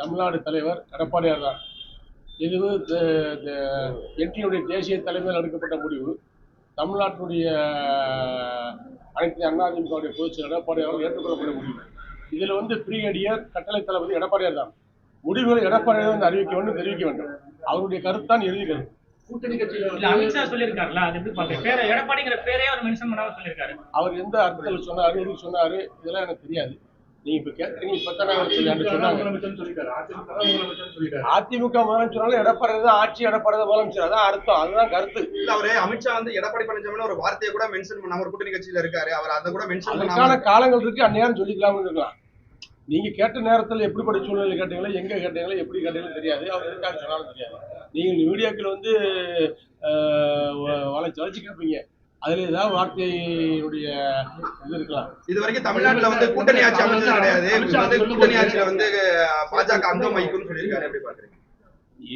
தமிழ்நாடு தலைவர் எடப்பாடியார் தான் இது என்டியுடைய தேசிய தலைமையில் எடுக்கப்பட்ட முடிவு. தமிழ்நாட்டுடைய அனைத்து அண்ணா திமுகவுடைய பொதுச் செயலர் எடப்பாடி அவர்கள் ஏற்றுக்கொள்ளப்பட்ட முடிவு. இதில் வந்து பிரிகேடியர் கட்டளை தளபதி எடப்பாடியார் தான் முடிவுகளை எடப்பாடியார் வந்து அறிவிக்க வேண்டும் தெரிவிக்க வேண்டும். அவருடைய கருத்தான் கருத்து கூட்டணி கட்சியில இல்ல அமித்ஷா சொல்லியிருக்காருல்ல அது எப்படி பாக்குறேன் பேரை எடப்பாடிங்கிற பேரே அவர் மென்ஷன் சொல்லியிருக்காரு. அவர் எந்த அர்த்தத்தில் சொன்னாரு எதுக்கு சொன்னாரு இதெல்லாம் எனக்கு தெரியாது. நீங்க இப்ப கேட்கறீங்க அவர் சொல்லிட்டாரு அதிமுக முதலமைச்சராலும் எடப்பாடி ஆட்சி எடப்பாடி முதலமைச்சர் அதான் அர்த்தம் அதுதான் கருத்து. இல்ல அவரு அமித்ஷா வந்து எடப்பாடி பழனிசாமி ஒரு வார்த்தையை கூட மென்ஷன் பண்ணாம ஒரு கூட்டணி கட்சியில இருக்காரு. அவர் அதை கூட மென்ஷன் பண்ணாம காலங்கள் இருக்கு அந்நேரம் சொல்லிக்கலாம்னு இருக்கலாம். நீங்க கேட்ட நேரத்தில் எப்படிப்பட்ட சூழ்நிலை கேட்டீங்களோ எங்க கேட்டீங்களோ எப்படி கேட்டீங்களோ தெரியாது. அவர் எதுக்காக சொன்னாலும் தெரியாது. நீங்க மீடியாக்கள் வந்து வளைச்சு வளைச்சு கேட்பீங்க அதுல ஏதாவது வார்த்தையுடைய இது இருக்கலாம். இது வரைக்கும் தமிழ்நாட்டுல வந்து கூட்டணி ஆட்சி அமைச்சது கிடையாது. கூட்டணி ஆட்சியில வந்து பாஜக அங்கம் வகிக்கும்னு சொல்லியிருக்காரு. எப்படி பாக்குறீங்க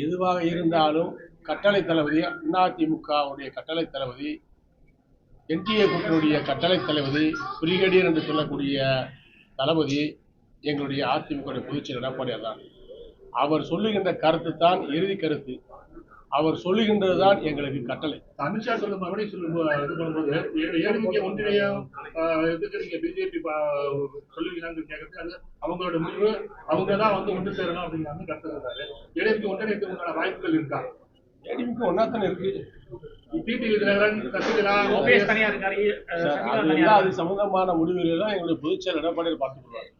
எதுவாக இருந்தாலும் கட்டளை தளபதி அதிமுகவுடைய கட்டளை தளபதி என்டிஏ கூட்டணியுடைய கட்டளை தளபதி பிரிகேடியர் என்று சொல்லக்கூடிய தளபதி எங்களுடைய அதிமுக பொதுச்செயலர் எடப்பாடியார் தான். அவர் சொல்லுகின்ற கருத்து தான் இறுதி கருத்து. அவர் சொல்லுகின்றது தான் எங்களுக்கு கட்டளை. அமித்ஷா சொல்லும் மறுபடியும் சொல்லும் போ- இது பண்ணும்போது ஏ- ஏடிஎம்கே ஒன்றியம் ஆஹ், எதுக்கு நீங்க பிஜேபி சொல்லுவீங்களான்னு கேட்கறது அது அவங்களோட முடிவு. அவங்க தான் வந்து ஒன்று சேரணும் அப்படிங்கிறாங்க கருத்து இருக்காரு ஏடிஎம்கே உண்டான வாய்ப்புகள் இருக்கா? ஏடிஎம்கே ஒன்றா தானே இருக்கு. அது வந்து சம்பந்தமான முடிவுகளை தான் எங்களுடைய பொதுச்செயலர் எடப்பாடியார் பார்த்துக்கொள்வார்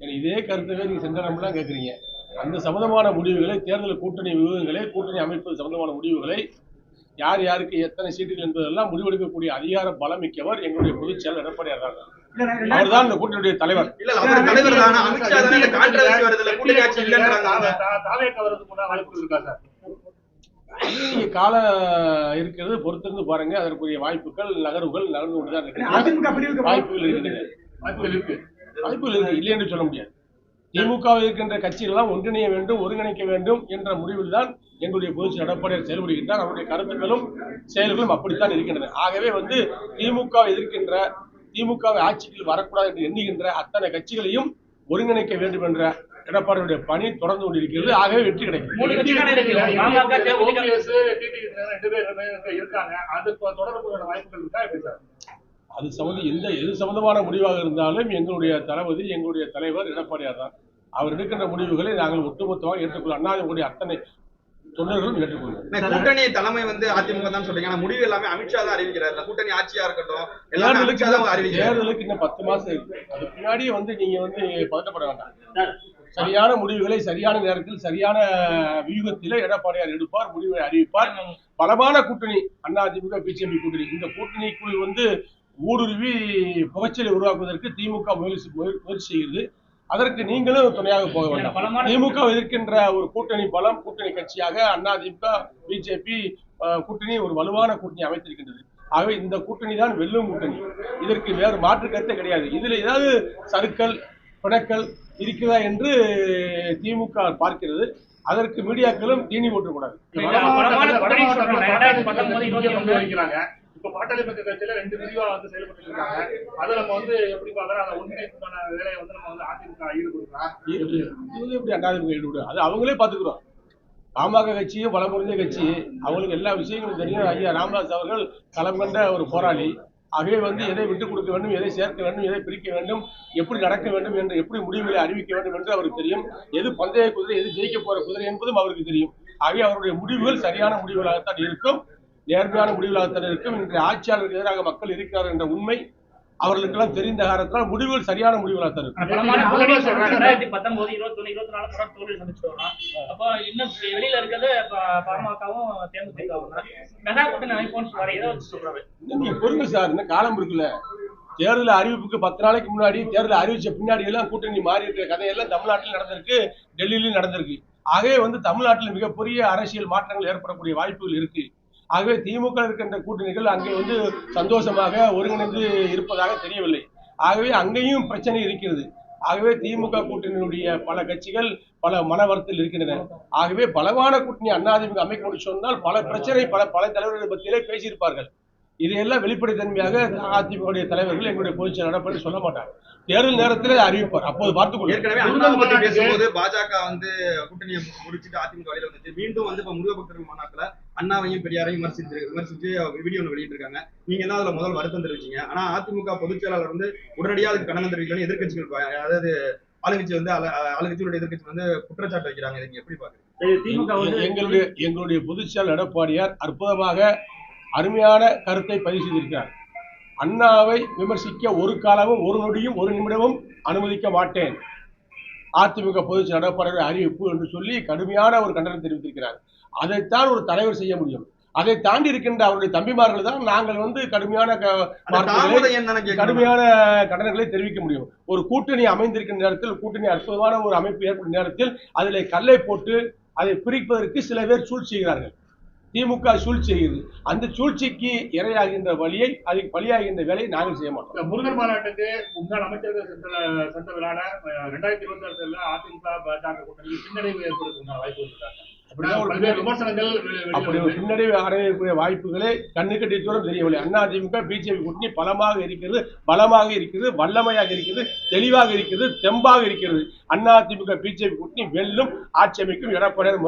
ஏன்னா இதே கருத்தவே நீங்க சென்ற நம்மளாம் கேட்குறீங்க அந்த சம்பந்தமான முடிவுகளை தேர்தல் கூட்டணி விவரங்களை கூட்டணி அமைப்பது சம்பந்தமான முடிவுகளை யார் யாருக்கு எத்தனை சீட்டுகள் என்பதெல்லாம் முடிவெடுக்கக்கூடிய அதிகார பலம் மிக்கவர் எங்களுடைய பொதுச்செயலர் எடப்பாடியார் தான் அவர்தான் இந்த கூட்டணியுடைய தலைவர். காலம் இருக்கிறது பொறுத்திருந்து பாருங்க. அதற்குரிய வாய்ப்புகள் நகர்வுகள் நகர்ந்து கொண்டு தான் இருக்கு. வாய்ப்புகள் இருக்கின்றன வாய்ப்புகள் இருக்கு. வாய்ப்புகள் இருக்கு. இல்லை என்று சொல்ல முடியாது. திமுக இருக்கின்ற கட்சிகளெல்லாம் ஒன்றிணைய வேண்டும் ஒருங்கிணைக்க வேண்டும் என்ற முடிவில் தான் எங்களுடைய பொதுச் எடப்பாடியார் செயல்படுகின்றார். அவருடைய கருத்துக்களும் செயல்களும் அப்படித்தான் இருக்கின்றன. ஆகவே வந்து திமுக எதிர்க்கின்ற திமுக வை ஆட்சிக்கு வரக்கூடாது என்று எண்ணுகின்ற அத்தனை கட்சிகளையும் ஒருங்கிணைக்க வேண்டும் என்ற எடப்பாடியுடைய பணி தொடர்ந்து கொண்டிருக்கிறது. ஆகவே வெற்றி கிடைக்கும். அது சம்பந்த எந்த எது சம்பந்தமான முடிவாக இருந்தாலும் எங்களுடைய தளபதி எங்களுடைய தலைவர் எடப்பாடியார் தான். அவர் எடுக்கின்ற முடிவுகளை நாங்கள் ஒட்டுமொத்தமாக ஏற்றுக்கொள்ள அண்ணாதிமுக அத்தனை தொண்டர்களும் ஏற்றுக்கொள்வோம். இந்த கூட்டணி தலைமை வந்து அதிமுக தான் சொல்றீங்க. ஆனா முடிவு எல்லாமே அமித்ஷா தான் அறிவிக்கிறார். கூட்டணி ஆட்சியா இருக்கட்டும் எல்லாமே அமித்ஷா தான் அறிவிக்கிறார். தேர்தலுக்கு இன்னும் பத்து மாசம் இருக்கு. அது பின்னாடியே வந்து நீங்க வந்து பதட்டப்பட வேண்டாம். சரியான முடிவுகளை சரியான நேரத்தில் சரியான வியூகத்திலே எடப்பாடியார் எடுப்பார் முடிவை அறிவிப்பார். பலமான கூட்டணி அதிமுக பிஜேபி கூட்டணி. இந்த கூட்டணிக்குள் வந்து ஊடுருவி புகைச்சலை உருவாக்குவதற்கு திமுக முயற்சி முயற்- முயற்சி செய்கிறது. அதற்கு நீங்களும் துணையாக போக வேண்டாம். திமுக எதிர்க்கின்ற ஒரு கூட்டணி பலம் கூட்டணி கட்சியாக அதிமுக பிஜேபி கூட்டணி ஒரு வலுவான கூட்டணி அமைத்திருக்கின்றது. ஆகவே இந்த கூட்டணி தான் வெல்லும் கூட்டணி. இதற்கு வேறு மாற்று கருத்தே கிடையாது. இதுல ஏதாவது சறுக்கல் பிணக்கல் இருக்கிறதா என்று திமுக பார்க்கிறது. அதற்கு மீடியாக்களும் தீனி போட்டக்கூடாது இப்ப பாட்டாளி மக்கள் கட்சியில ரெண்டு பிரிவா வந்து செயல்பட்டு இருக்காங்க. அதை நம்ம வந்து எப்படி பாக்குறோம் அந்த ஒன்றிணைப்புக்கான வேலையை வந்து நம்ம வந்து அதிமுக ஈடுபடுறோம் எப்படி அதிமுக ஈடுபடும் அது அவங்களே பாத்துக்கிறோம் பாமக கட்சியும் பலம் புரிஞ்ச கட்சி. அவங்களுக்கு எல்லா விஷயங்களும் தெரியும். ஐயா ராமதாஸ் அவர்கள் களம் கண்ட ஒரு போராளி. ஆகவே வந்து எதை விட்டுக் கொடுக்க வேண்டும் எதை சேர்க்க வேண்டும் எதை பிரிக்க வேண்டும் எப்படி நடக்க வேண்டும் என்று எப்படி முடிவுகளை அறிவிக்க வேண்டும் என்று அவருக்கு தெரியும். எது பந்தய குதிரை எது ஜெயிக்க போற குதிரை என்பதும் அவருக்கு தெரியும். ஆகவே அவருடைய முடிவுகள் சரியான முடிவுகளாகத்தான் இருக்கும். நேர்மையான முடிவுகளாகத்தான் இருக்கும். இன்றைய ஆட்சியாளருக்கு எதிராக மக்கள் இருக்கிறார் என்ற உண்மை அவர்களுக்கெல்லாம் தெரிந்த காரணத்தினால் முடிவுகள் சரியான முடிவுகளாகத்தான் இருக்கும். ரெண்டாயிரத்தி பத்தொன்பது இருபத்தி ஒண்ணு இருபத்தி நாலு தொடர் தோல்வி சந்திச்சு வரோம் அப்போ இன்னும் வெளியில இருக்கிறது பாமகவும் தேமுதிகவும். தான் மெகா கூட்டணி அமைப்போம்னு சொல்றாரு. எதை வச்சு சொல்றாரு. இன்னும் நீங்க பொறுங்க சார். இன்னும் காலம் இருக்குல்ல. தேர்தல் அறிவிப்புக்கு பத்து நாளைக்கு முன்னாடி தேர்தல் அறிவிச்ச பின்னாடி எல்லாம் கூட்டணி மாறி இருக்கிற கதையெல்லாம் தமிழ்நாட்டில் நடந்திருக்கு டெல்லியிலும் நடந்திருக்கு. ஆகவே வந்து தமிழ்நாட்டில் மிகப்பெரிய அரசியல் மாற்றங்கள் ஏற்படக்கூடிய வாய்ப்புகள் இருக்கு. ஆகவே திமுக இருக்கின்ற கூட்டணிகள் அங்கே வந்து சந்தோஷமாக ஒருங்கிணைந்து இருப்பதாக தெரியவில்லை. ஆகவே அங்கேயும் பிரச்சனை இருக்கிறது. ஆகவே திமுக கூட்டணியினுடைய பல கட்சிகள் பல மன வருத்தத்தில் இருக்கின்றன. ஆகவே பலமான கூட்டணி அதிமுக அமைக்க சொன்னால் பல பிரச்சனை பல பல தலைவர்கள் பற்றியிலே பேசியிருப்பார்கள். இதையெல்லாம் வெளிப்படைத்தன்மையாக அதிமுக தலைவர்கள் எங்களுடைய பொதுச் செயலாளர் சொல்ல மாட்டார். தேர்தல் நேரத்தில் அறிவிப்பார். அப்போது பார்த்துக் ஏற்கனவே கொள்ளுங்கள் அண்ணாவை பத்தி பேசும்போது பாஜக வந்து கூட்டணியை முடிச்சிட்டு அதிமுக வழியில வந்துச்சு. மீண்டும் வந்து இப்ப முருக பக்தர்கள் மாநாட்டுல அண்ணாவையும் பெரியாரையும் விமர்சித்து விமர்சிச்சு வீடியோ ஒன்று வெளியிட்டிருக்காங்க. நீங்க தான் அதுல முதல் வருத்தம் தெரிவிச்சீங்க. ஆனா அதிமுக பொதுச் செயலாளர் வந்து உடனடியாக அதுக்கு கண்டனம் தெரிவிக்கணும் எதிர்க்கட்சிகள் ப- அதாவது ஆளுங்கட்சி வந்து ஆளு- ஆளுங்கட்சியோட எதிர்க்கட்சி வந்து குற்றச்சாட்டு வைக்கிறாங்க. இதுக்கு எப்படி பாக்குறீங்க திமுக வந்து எங்களுடைய எங்களுடைய பொதுச் செயலாளர் எடப்பாடியார் அற்புதமாக அருமையான கருத்தை பதிவு செய்திருக்கிறார். அண்ணாவை விமர்சிக்க ஒரு காலமும் ஒரு நொடியும் ஒரு நிமிடமும் அனுமதிக்க மாட்டேன். அதிமுக பொதுச் எடப்பாடியார் அறிவிப்பு என்று சொல்லி கடுமையான ஒரு கண்டனம் தெரிவித்திருக்கிறார். அதைத்தான் ஒரு தலைவர் செய்ய முடியும். அதை தாண்டி இருக்கின்ற அவருடைய தம்பிமார்கள் தான் நாங்கள் வந்து கடுமையான கடுமையான கடன்களை தெரிவிக்க முடியும். ஒரு கூட்டணி அமைந்திருக்கின்ற நேரத்தில் கூட்டணி அற்புதமான ஒரு அமைப்பு ஏற்படும் நேரத்தில் அதில் கல்லை போட்டு அதை பிரிப்பதற்கு சில பேர் சூழ்ச்சி செய்கிறார்கள். திமுக சூழ்ச்சி செய்கிறது அந்த சூழ்ச்சிக்கு இரையாகின்ற வழியை அதுக்கு பலியாகின்ற வேலையை நாங்கள் செய்ய மாட்டோம். முருகன் மாநாட்டுக்கு முன்னாள் அமைச்சர்கள் சென்ற சென்ற ரெண்டாயிரத்தி இருபத்தி ஆறுல அதிமுக பாஜக கூட்டணி பின்னடைவு ஏற்படுத்தும் வாய்ப்பு இருக்காங்க அப்படி. ஒரு பின்னடைவு அடையக்கூடிய வாய்ப்புகளே கண்ணுக்கு தூரம் தெரியவில்லை அண்ணா திமுக பிஜேபி கூட்டணி பலமாக இருக்கிறது பலமாக இருக்கிறது வல்லமையாக இருக்கிறது தெளிவாக இருக்கிறது தெம்பாக இருக்கிறது. அண்ணா திமுக பிஜேபி கூட்டணி வெல்லும் ஆட்சி அமைக்கும் எடப்பாடியார்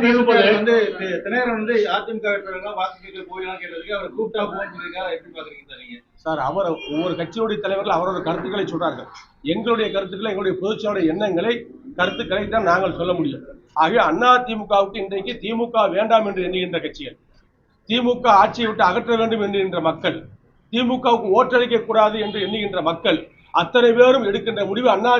பேசும்போது வந்து தி- தினகரன் வந்து அதிமுக வாக்கு போயெல்லாம் கேட்டதுக்கு அவர் கூப்பிட்டா எப்படி பாக்குறீங்க சார் அவர் ஒவ்வொரு கட்சியுடைய தலைவர்கள் அவரோட கருத்துக்களை சொல்றார்கள். எங்களுடைய கருத்துக்களை எங்களுடைய பொதுச்செயலாளர் எண்ணங்களை கருத்துக்களை தான் நாங்கள் சொல்ல முடியும் ஆகவே அண்ணா திமுகவுக்கு இன்றைக்கு திமுக வேண்டாம் என்று எண்ணுகின்ற கட்சிகள் திமுக ஆட்சியை விட்டு அகற்ற வேண்டும் என்கின்ற மக்கள் திமுகவுக்கு ஓட்டளிக்க கூடாது என்று எண்ணுகின்ற மக்கள் அத்தனை பேரும் எடுக்கின்ற முடிவு அண்ணா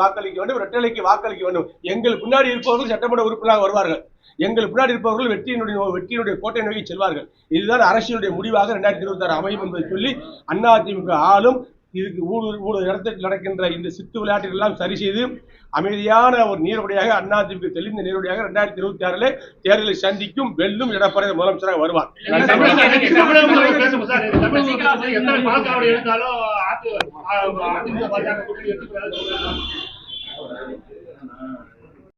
வாக்களிக்க வேண்டும் இரட்டலைக்கு வாக்களிக்க வேண்டும். எங்கள் பின்னாடி இருப்பவர்கள் சட்டமன்ற உறுப்பினராக வருவார்கள். எங்கள் பின்னாடி இருப்பவர்கள் வெற்றியினுடைய வெற்றியினுடைய கோட்டை நோக்கி செல்வார்கள். இதுதான் அரசியலுடைய முடிவாக ரெண்டாயிரத்தி இருபத்தி ஆறு அமையும் என்பதை சொல்லி அண்ணா திமுக ஆளும் இதுக்கு ஊழல் ஊழல் இடத்தில் நடக்கின்ற இந்த சித்து விளையாட்டுகள் எல்லாம் சரி செய்து அமைதியான ஒரு நீரோடையாக அண்ணா திமுக தெளிந்த நீரோடையாக ரெண்டாயிரத்தி இருபத்தி ஆறிலே தேர்தலை சந்திக்கும் வெல்லும் எடப்பாடி முதலமைச்சராக வருவார் எடுத்தாலும்